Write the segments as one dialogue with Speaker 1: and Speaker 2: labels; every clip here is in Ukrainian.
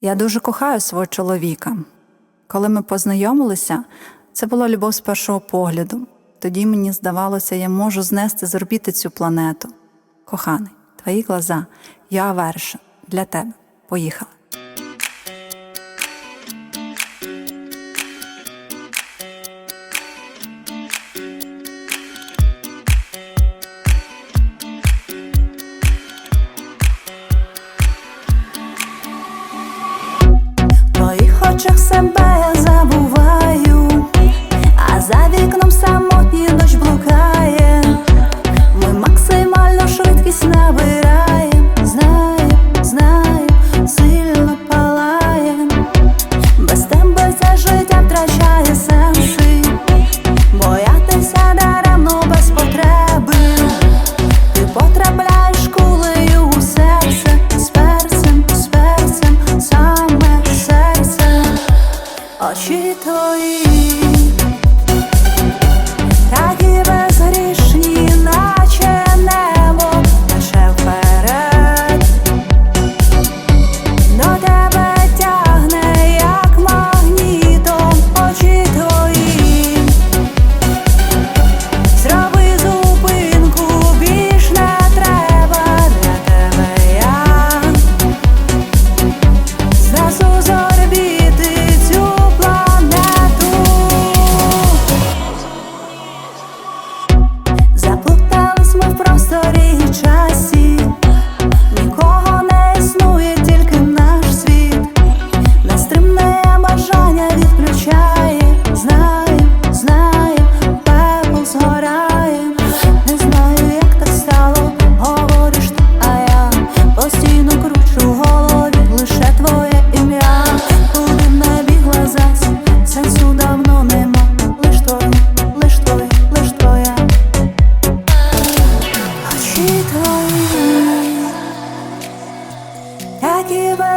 Speaker 1: Я дуже кохаю свого чоловіка. Коли ми познайомилися, це була любов з першого погляду. Тоді мені здавалося, я можу знести з орбіти цю планету. Коханий, твої глаза, я верша для тебе. Поїхали. жақсы бай 아쉬 더이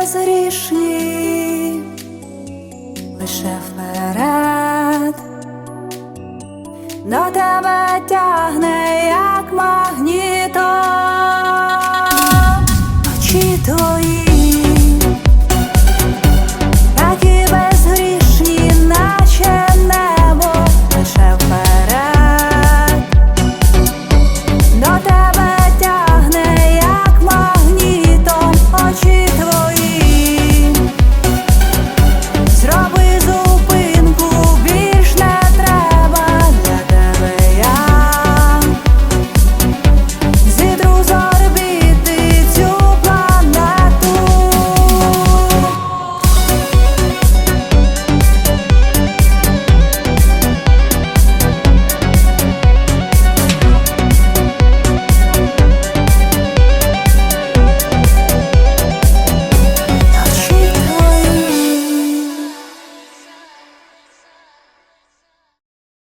Speaker 1: безрішні, лише вперед, до тебе тягне, як ма.